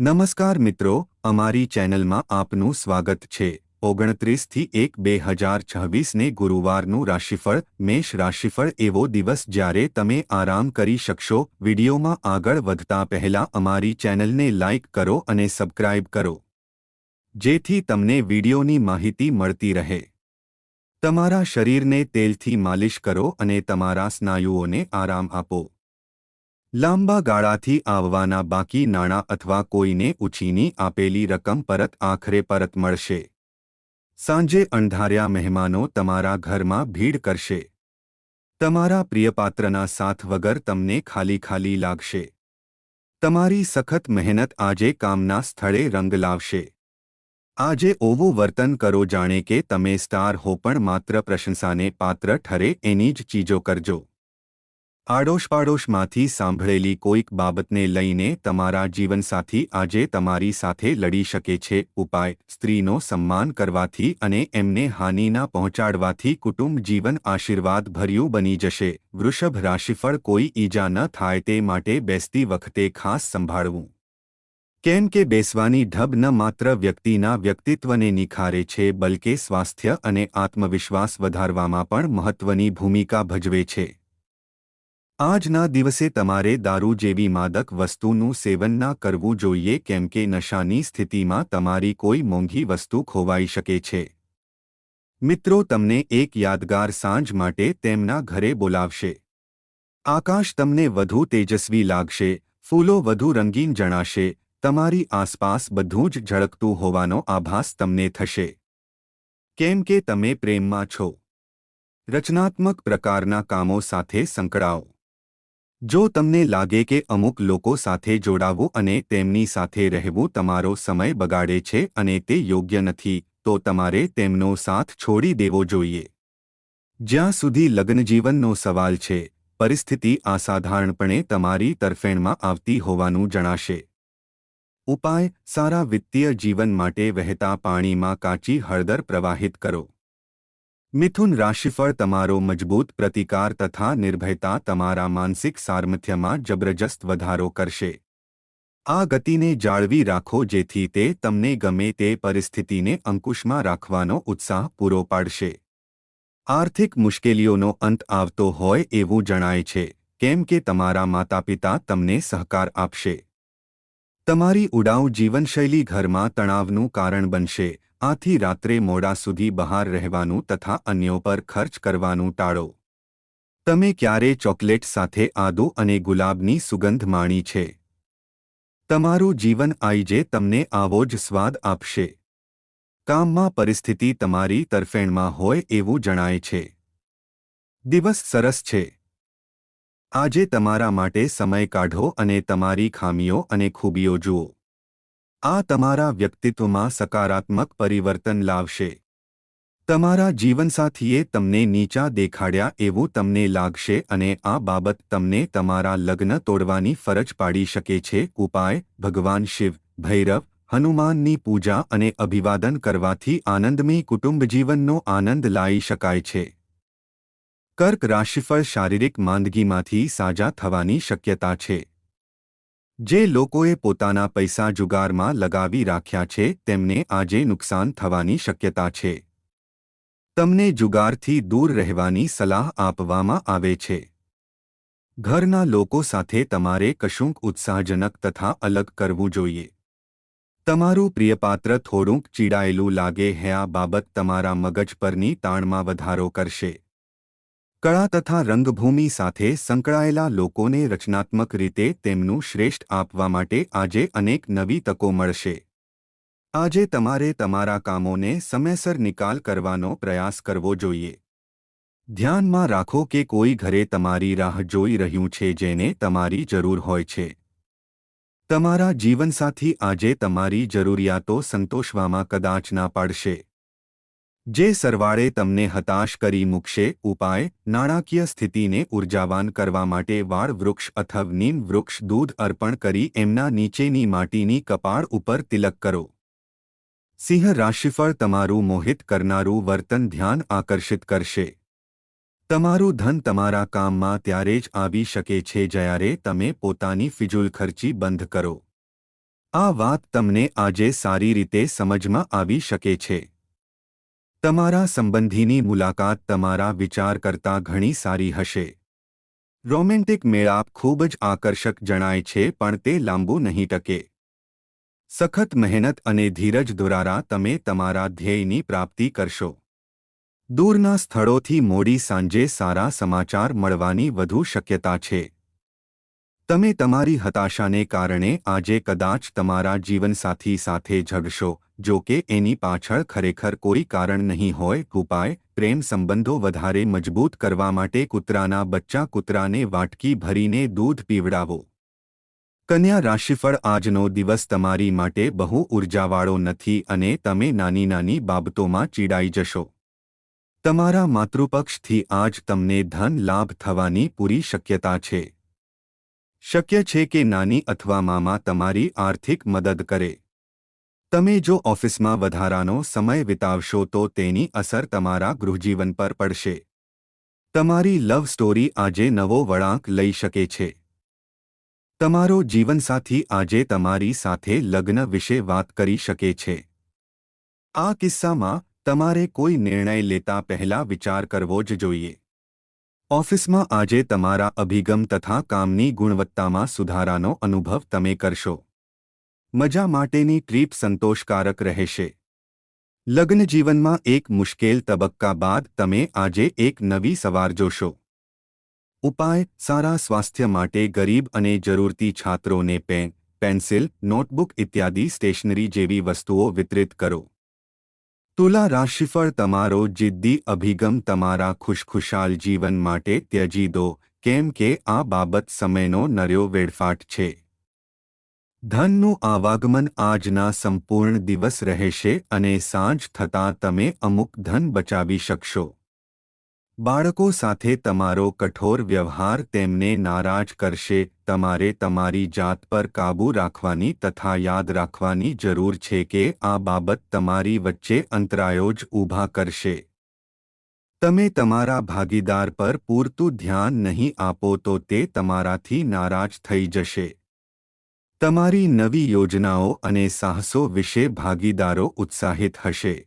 નમસ્કાર મિત્રો, અમારી ચેનલમાં આપનું સ્વાગત છે. ઓગણત્રીસથી એક બે હજાર છવ્વીસને ગુરુવારનું રાશિફળ, મેષ રાશિફળ એવો દિવસ જ્યારે તમે આરામ કરી શકશો, વિડીયોમાં આગળ વધતા પહેલા અમારી ચેનલને લાઇક કરો અને સબસ્ક્રાઇબ કરો, જેથી તમને વિડીયોની માહિતી મળતી રહે. તમારા શરીરને તેલથી માલિશ કરો અને તમારા સ્નાયુઓને આરામ આપો. લાંબા ગાળાથી આવવાના બાકી નાણાં અથવા કોઈને ઉછીની આપેલી રકમ પરત આખરે પરત મળશે. સાંજે અણધાર્યા મહેમાનો તમારા ઘરમાં ભીડ કરશે. તમારા પ્રિયપાત્રના સાથ વગર તમને ખાલી ખાલી લાગશે. તમારી સખત મહેનત આજે કામના સ્થળે રંગ લાવશે. આજે ઓવું વર્તન કરો જાણે કે તમે સ્ટાર હો પણ માત્ર પ્રશંસાને પાત્ર ઠરે એની જ ચીજો કરજો. આડોશપાડોશમાંથી સાંભળેલી કોઈક બાબતને લઈને તમારા જીવનસાથી આજે તમારી સાથે લડી શકે છે, ઉપાય, સ્ત્રીનો સન્માન કરવાથી અને એમને હાનિના પહોંચાડવાથી કુટુંબ જીવન આશીર્વાદ ભર્યું બની જશે. વૃષભ રાશિફળ કોઈ ઈજા ન થાય તે માટે બેસતી વખતે ખાસ સંભાળવું. કેમ કે બેસવાની ઢબ ન માત્ર વ્યક્તિના વ્યક્તિત્વને નિખારે છે, બલકે સ્વાસ્થ્ય અને આત્મવિશ્વાસ વધારવામાં પણ મહત્વની ભૂમિકા ભજવે છે. આજના દિવસે તમારે દારૂ જેવી માદક વસ્તુનું સેવન ના કરવું જોઈએ કેમ કે નશાની સ્થિતિમાં તમારી કોઈ મોંઘી વસ્તુ ખોવાઈ શકે છે. મિત્રો, તમને એક યાદગાર સાંજ માટે તેમના ઘરે બોલાવશે. આકાશ તમને વધુ તેજસ્વી લાગશે, ફૂલો વધુ રંગીન જણાશે, તમારી આસપાસ બધું જ ઝળકતું હોવાનો આભાસ તમને થશે. કેમ કે તમે પ્રેમમાં છો. રચનાત્મક પ્રકારના કામો સાથે સંકળાઓ. જો તમને લાગે કે અમુક લોકો સાથે જોડાવું અને તેમની સાથે રહેવું તમારો સમય બગાડે છે અને તે યોગ્ય નથી, તો તમારે તેમનો સાથ છોડી દેવો જોઈએ. જ્યાં સુધી લગ્નજીવનનો સવાલ છે, પરિસ્થિતિ અસાધારણપણે તમારી તરફેણમાં આવતી હોવાનું જણાશે. ઉપાય, સારા વિત્તીય જીવન માટે વહેતા પાણીમાં કાચી હળદર પ્રવાહિત કરો. મિથુન રાશિફળ તમારો મજબૂત પ્રતિકાર તથા નિર્ભયતા તમારા માનસિક સામર્થ્યમાં જબરજસ્ત વધારો કરશે. આ ગતિને જાળવી રાખો જેથી તે તમને ગમે તે પરિસ્થિતિને અંકુશમાં રાખવાનો ઉત્સાહ પૂરો પાડશે. આર્થિક મુશ્કેલીઓનો અંત આવતો હોય એવું જણાય છે, કેમ કે તમારા માતાપિતા તમને સહકાર આપશે. તમારી ઉડાઉ જીવનશૈલી ઘરમાં તણાવનું કારણ બનશે આથી રાત્રે મોડા સુધી બહાર રહેવાનું તથા અન્યો પર ખર્ચ કરવાનું ટાળો. તમે ક્યારે ચોકલેટ સાથે આદુ અને ગુલાબની સુગંધ માણી છે? તમારું જીવન આઈજે તમને આવો જ સ્વાદ આપશે. કામમાં પરિસ્થિતિ તમારી તરફેણમાં હોય એવું જણાય છે. દિવસ સરસ છે. આજે તમારા માટે સમય કાઢો અને તમારી ખામીઓ અને ખૂબીઓ જુઓ. આ તમારા વ્યક્તિત્વમાં સકારાત્મક પરિવર્તન લાવશે. તમારા જીવનસાથીએ તમને નીચા દેખાડ્યા એવું તમને લાગશે અને આ બાબત તમને તમારા લગ્ન તોડવાની ફરજ પાડી શકે છે. ઉપાય, ભગવાન શિવ, ભૈરવ, હનુમાનની પૂજા અને અભિવાદન કરવાથી આનંદમય કુટુંબ જીવનનો આનંદ લાવી શકાય છે. કર્ક રાશિફળ શારીરિક માંદગીમાંથી સાજા થવાની શક્યતા છે. જે લોકોએ પોતાના પૈસા જુગારમાં લગાવી રાખ્યા છે, તેમને આજે નુકસાન થવાની શક્યતા છે. તમને જુગારથી દૂર રહેવાની સલાહ આપવામાં આવે છે. ઘરના લોકો સાથે તમારે કશુંક ઉત્સાહજનક તથા અલગ કરવું જોઈએ. તમારું પ્રિયપાત્ર થોડુંક ચીડાયેલું લાગે હે આ બાબત તમારા મગજ પરની તાણમાં વધારો કરશે. કળા તથા રંગભૂમિ સાથે સંકળાયેલા લોકોને રચનાત્મક રીતે તેમનું શ્રેષ્ઠ આપવા માટે આજે અનેક નવી તકો મળશે. આજે તમારે તમારા કામોને સમયસર નિકાલ કરવાનો પ્રયાસ કરવો જોઈએ. ધ્યાનમાં રાખો કે કોઈ ઘરે તમારી રાહ જોઈ રહ્યું છે જેને તમારી જરૂર હોય છે. તમારા જીવનસાથી આજે તમારી જરૂરિયાતો સંતોષવામાં કદાચ ના પાડશે. જે સરવાળે તમને હતાશ કરી મૂકશે, ઉપાય, નાણાકીય સ્થિતિને ઉર્જાવાન કરવા માટે વાળ વૃક્ષ અથવા નીમ વૃક્ષ દૂધ અર્પણ કરી એમના નીચેની માટીની કપાળ ઉપર તિલક કરો. સિંહ રાશિફળ તમારું મોહિત કરનારું વર્તન ધ્યાન આકર્ષિત કરશે. તમારું ધન તમારા કામમાં ત્યારે જ આવી શકે છે જ્યારે તમે પોતાની ફિજુલ ખર્ચી બંધ કરો. આ વાત તમને આજે સારી રીતે સમજમાં આવી શકે છે. તમારા સંબંધીની મુલાકાત તમારા વિચાર કરતાં ઘણી સારી હશે. રોમેન્ટિક મેળાપ ખૂબ જ આકર્ષક જણાય છે પણ તે લાંબુ નહીં ટકે. સખત મહેનત અને ધીરજ દ્વારા તમે તમારા ધ્યેયની પ્રાપ્તિ કરશો. દૂરના સ્થળોથી મોડી સાંજે સારા સમાચાર મળવાની વધુ શક્યતા છે. તમે તમારી હતાશાને કારણે આજે કદાચ તમારા જીવનસાથી સાથે ઝઘડશો જો કે એની પાછળ ખરેખર કોઈ કારણ નહીં હોય, ઉપાય, પ્રેમ સંબંધો વધારે મજબૂત કરવા માટે કૂતરાના બચ્ચા કૂતરાને વાટકી ભરીને દૂધ પીવડાવો. કન્યા રાશિફળ આજનો દિવસ તમારી માટે બહુ ઉર્જાવાળો નથી અને તમે નાની નાની બાબતોમાં ચીડાઈ જશો. તમારા માતૃપક્ષથી આજ તમને ધન લાભ થવાની પૂરી શક્યતા છે. શક્ય છે કે નાની અથવા મામા તમારી આર્થિક મદદ કરે. તમે જો ઓફિસમાં વધારાનો સમય વિતાવશો તો તેની અસર તમારા ગૃહજીવન પર પડશે. તમારી લવ સ્ટોરી આજે નવો વળાંક લઈ શકે છે. તમારો જીવનસાથી આજે તમારી સાથે લગ્ન વિશે વાત કરી શકે છે. આ કિસ્સામાં તમારે કોઈ નિર્ણય લેતા પહેલા વિચાર કરવો જ જોઈએ. ઓફિસમાં આજે તમારા અભિગમ તથા કામની ગુણવત્તામાં સુધારાનો અનુભવ તમે કરશો. મજા માટેની ટ્રીપ સંતોષકારક રહેશે. લગ્ન જીવનમાં એક મુશ્કેલ તબક્કા બાદ તમે આજે એક નવી સવાર જોશો. ઉપાય, સારા સ્વાસ્થ્ય માટે ગરીબ અને જરૂરતી છાત્રોને પેન, પેન્સિલ, નોટબુક ઇત્યાદિ સ્ટેશનરી જેવી વસ્તુઓ વિતરિત કરો. તુલા રાશિફળ તમારો જિદ્દી અભિગમ તમારા ખુશખુશાલ જીવન માટે ત્યજી દો, કેમ કે આ બાબત સમયનો નર્યો વેડફાટ છે. ધનનું આવાગમન આજના સંપૂર્ણ દિવસ રહેશે અને સાંજ થતાં તમે અમુક ધન બચાવી શકશો બાળકો સાથે તમારો કઠોર વ્યવહાર તેમને નારાજ કરશે તમારે તમારી જાત પર કાબૂ રાખવાની તથા યાદ રાખવાની જરૂર છે કે આ બાબત તમારી વચ્ચે અંતરાયો જ ઊભા કરશે તમે તમારા ભાગીદાર પર પૂરતું ધ્યાન નહીં આપો તો તે તમારાથી નારાજ થઈ જશે તમારી નવી યોજનાઓ અને સાહસો વિશે ભાગીદારો ઉત્સાહિત હશે.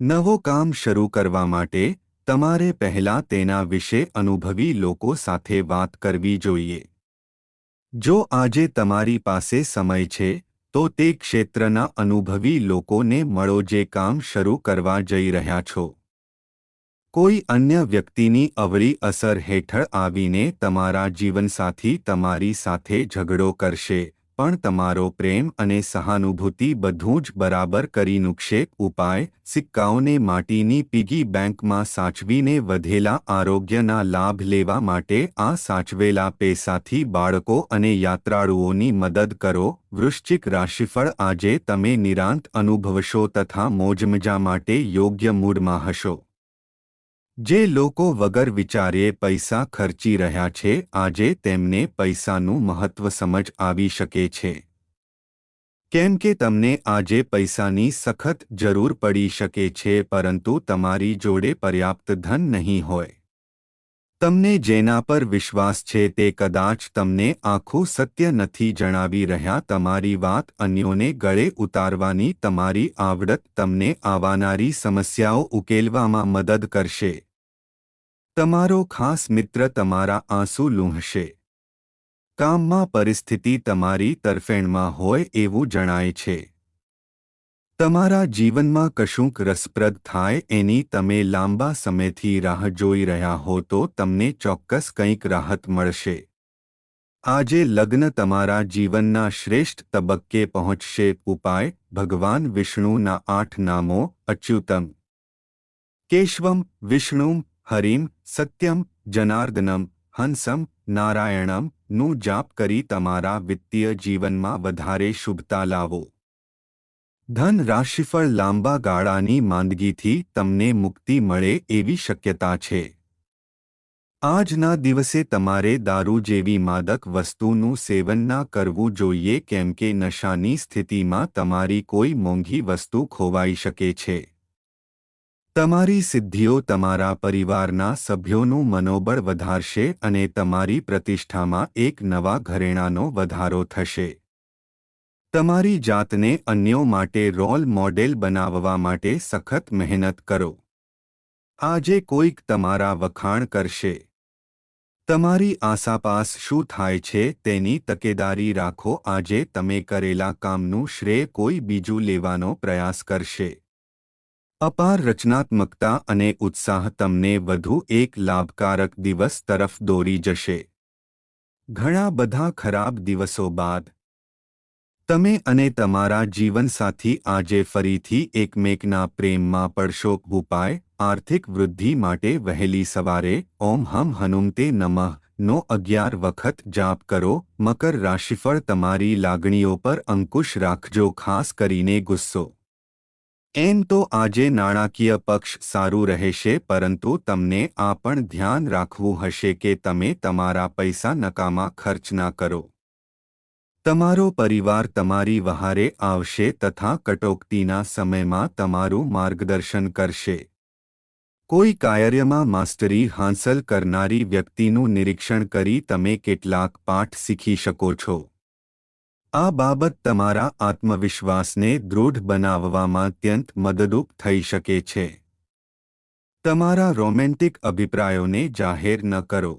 નવો કામ શરૂ કરવા માટે તમારે પહેલા તેના વિશે અનુભવી લોકો સાથે વાત કરવી જોઈએ. જો આજે તમારી પાસે સમય છે, તો તે ક્ષેત્રના અનુભવી લોકોને મળો જે કામ શરૂ કરવા જઈ રહ્યા છો. કોઈ અન્ય વ્યક્તિની અવળી અસર હેઠળ આવીને તમારા જીવનસાથી તમારી સાથે ઝઘડો કરશે, પણ તમારો પ્રેમ અને સહાનુભૂતિ બધું જ બરાબર કરી નુક્ષેપ ઉપાય, સિક્કાઓને માટીની પીગી બેંકમાં સાચવીને વધેલા આરોગ્યના લાભ લેવા માટે આ સાચવેલા પૈસાથી બાળકો અને યાત્રાળુઓની મદદ કરો. વૃશ્ચિક રાશિફળ આજે તમે નિરાંત અનુભવશો તથા મોજમજા માટે યોગ્ય મૂડમાં હશો. જે લોકો વગર વિચાર્યે પૈસા ખર્ચી રહ્યા છે, આજે તેમને પૈસાનું મહત્વ સમજ આવી શકે છે. કેમ કે તમને આજે પૈસાની સખત જરૂર પડી શકે છે, પરંતુ તમારી જોડે પર્યાપ્ત ધન નહીં હોય. તમને જેના પર વિશ્વાસ છે તે કદાચ તમને આખું સત્ય નથી જણાવી રહ્યા, તમારી વાત અન્યોને ગળે ઉતારવાની તમારી આવડત તમને આવનારી સમસ્યાઓ ઉકેલવામાં મદદ કરશે. તમારો ખાસ મિત્ર તમારા આંસુ લૂંહશે. કામમાં પરિસ્થિતિ તમારી તરફેણમાં હોય એવું જણાય છે. તમારા જીવનમાં કશુંક રસપ્રદ થાય એની તમે લાંબા સમયથી રાહ જોઈ રહ્યા હો તો તમને ચોક્કસ કંઈક રાહત મળશે. આજે લગ્ન તમારા જીવનના શ્રેષ્ઠ તબક્કે પહોંચશે. ઉપાય, ભગવાન વિષ્ણુના આઠ નામો, અચ્યુતમ. કેશવમ, વિષ્ણુમ, હરિમ, સત્યમ, જનાર્દનમ, હંસમ, નારાયણમ, નું જાપ કરી તમારા વિત્તીય જીવનમાં વધારે શુભતા લાવો. ધન રાશિફળ લાંબા ગાળાની માંદગીથી તમને મુક્તિ મળે એવી શક્યતા છે. આજના દિવસે તમારે દારૂ જેવી માદક વસ્તુનું સેવન ના કરવું જોઈએ કેમ કે નશાની સ્થિતિમાં તમારી કોઈ મોંઘી વસ્તુ ખોવાઈ શકે છે. તમારી સિદ્ધિઓ તમારા પરિવારના સભ્યોનું મનોબળ વધારશે અને તમારી પ્રતિષ્ઠામાં એક નવા ઘરેણાનો વધારો થશે. તમારી જાતને અન્યો માટે રોલ મોડેલ બનાવવા માટે સખત મહેનત કરો. આજે કોઈક તમારા વખાણ કરશે. તમારી આસાપાસ શું થાય છે તેની તકેદારી રાખો. આજે તમે કરેલા કામનું શ્રેય કોઈ બીજું લેવાનો પ્રયાસ કરશે. અપાર રચનાત્મકતા અને ઉત્સાહ તમને વધુ એક લાભકારક દિવસ તરફ દોરી જશે. ઘણા બધા ખરાબ દિવસો બાદ તમે અને તમારા જીવનસાથી આજે ફરીથી એકમેકના પ્રેમમાં પડશો ઉપાય આર્થિક વૃદ્ધિ માટે વહેલી સવારે, ઓમ હમ હનુમતે નમઃ, નો અગિયાર વખત જાપ કરો, મકર રાશિફળ તમારી લાગણીઓ પર અંકુશ રાખજો, ખાસ કરીને ગુસ્સો. એમ તો આજે નાણાકીય પક્ષ સારું રહેશે, પરંતુ તમને આ પણ ધ્યાન રાખવું હશે કે તમે તમારા પૈસા નકામા ખર્ચ ના કરો. તમારો પરિવાર તમારી વહારે આવશે તથા કટોકટીના સમયમાં તમારું માર્ગદર્શન કરશે. કોઈ કાર્યમાં માસ્ટરી હાંસલ કરનારી વ્યક્તિનું નિરીક્ષણ કરી તમે કેટલાક પાઠ શીખી શકો છો. આ બાબત તમારા આત્મવિશ્વાસને દૃઢ બનાવવામાં અત્યંત મદદરૂપ થઈ શકે છે. તમારા રોમેન્ટિક અભિપ્રાયોને જાહેર ન કરો.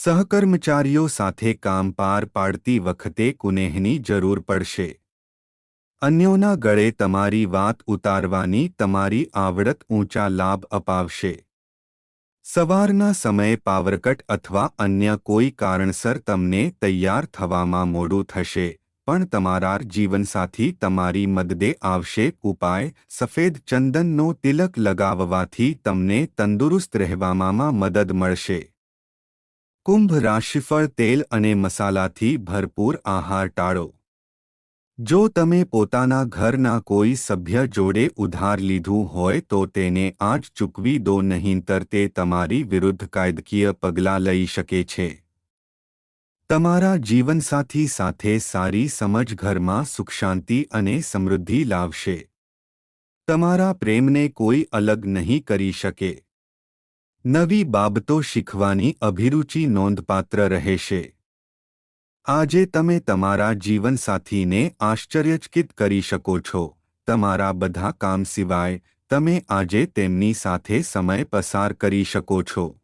સહકર્મચારીઓ સાથે કામ પાર પાડતી વખતે કુનેહની જરૂર પડશે. અન્યોના ગળે તમારી વાત ઉતારવાની તમારી આવડત ઊંચા લાભ અપાવશે. સવારના સમયે પાવરકટ અથવા અન્ય કોઈ કારણસર તમને તૈયાર થવામાં મોડું થશે, પણ તમારા જીવનસાથી તમારી મદદે આવશે ઉપાય, સફેદ ચંદનનો તિલક લગાવવાથી તમને તંદુરસ્ત રહેવામાં મદદ મળશે. કુંભ રાશિફળ તેલ અને મસાલાથી ભરપૂર આહાર ટાળો. જો તમે પોતાના ઘરના કોઈ સભ્ય જોડે ઉધાર લીધું હોય તો તેને આજ ચૂકવી દો, નહીંતર તે તમારી વિરુદ્ધ કાયદકીય પગલાં લઈ શકે છે. તમારા જીવનસાથી સાથે સારી સમજ ઘરમાં સુખશાંતિ અને સમૃદ્ધિ લાવશે. તમારા પ્રેમને કોઈ અલગ નહીં કરી શકે. નવી બાબતો શીખવાની અભિરુચિ નોંધપાત્ર રહેશે. આજે તમે તમારા જીવનસાથીને આશ્ચર્યચકિત કરી શકો છો. તમારા બધા કામ સિવાય તમે આજે તેમની સાથે સમય પસાર કરી શકો છો.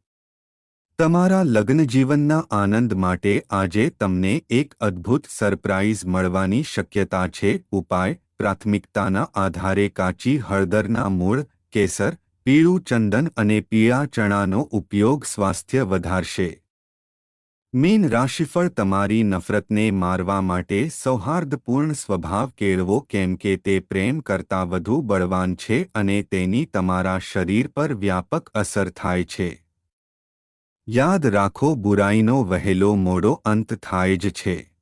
તમારા લગ્નજીવનના આનંદ માટે આજે તમને એક અદ્ભુત સરપ્રાઇઝ મળવાની શક્યતા છે. ઉપાય, પ્રાથમિકતાના આધારે કાચી હળદરના મૂળ, કેસર પીળું ચંદન અને પીળા ચણાનો ઉપયોગ સ્વાસ્થ્ય વધારશે. મીન રાશિફળ તમારી નફરતને મારવા માટે સૌહાર્દપૂર્ણ સ્વભાવ કેળવો કેમ કે તે પ્રેમ કરતાં વધુ બળવાન છે અને તેની તમારા શરીર પર વ્યાપક અસર થાય છે. યાદ રાખો, બુરાઈનો વહેલો મોડો અંત થાય જ છે.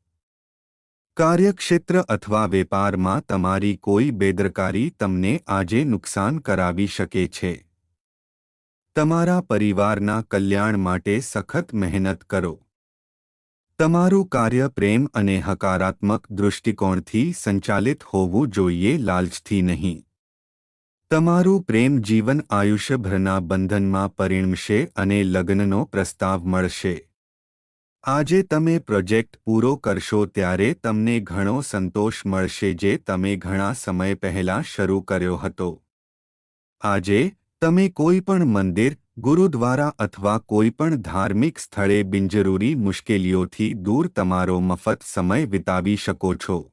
કાર્યક્ષેત્ર અથવા વેપારમાં તમારી કોઈ બેદરકારી તમને આજે નુકસાન કરાવી શકે છે. તમારા પરિવારના કલ્યાણ માટે સખત મહેનત કરો. તમારું કાર્ય પ્રેમ અને હકારાત્મક દૃષ્ટિકોણથી સંચાલિત હોવું જોઈએ લાલચથી નહીં. તમારું પ્રેમ જીવન આયુષ્યભરના બંધનમાં પરિણમશે અને લગ્નનો પ્રસ્તાવ મળશે. આજે તમે પ્રોજેક્ટ પૂરો કરશો ત્યારે તમને ઘણો સંતોષ મળશે જે તમે ઘણા સમય પહેલાં શરૂ કર્યો હતો. આજે, તમે કોઈ પણ મંદિર, ગુરુદ્વારા અથવા કોઈપણ ધાર્મિક સ્થળે બિનજરૂરી મુશ્કેલીઓથી દૂર તમારો મફત સમય વિતાવી શકો છો.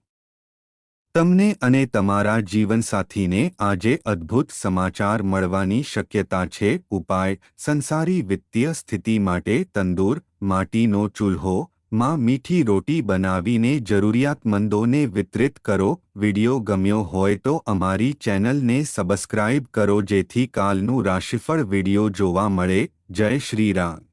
તમને અને તમારા જીવનસાથીને આજે અદ્ભુત સમાચાર મળવાની શક્યતા છે. ઉપાય, સંસારી વિત્તીય સ્થિતિ માટે તંદૂર માટીનો ચૂલ્હો, માં મીઠી રોટી બનાવીને જરૂરિયાતમંદોને વિતરિત કરો. વિડિયો ગમ્યો હોય તો અમારી ચેનલને સબસ્ક્રાઇબ કરો જેથી કાલનું રાશિફળ વિડિયો જોવા મળે. જય શ્રી રામ.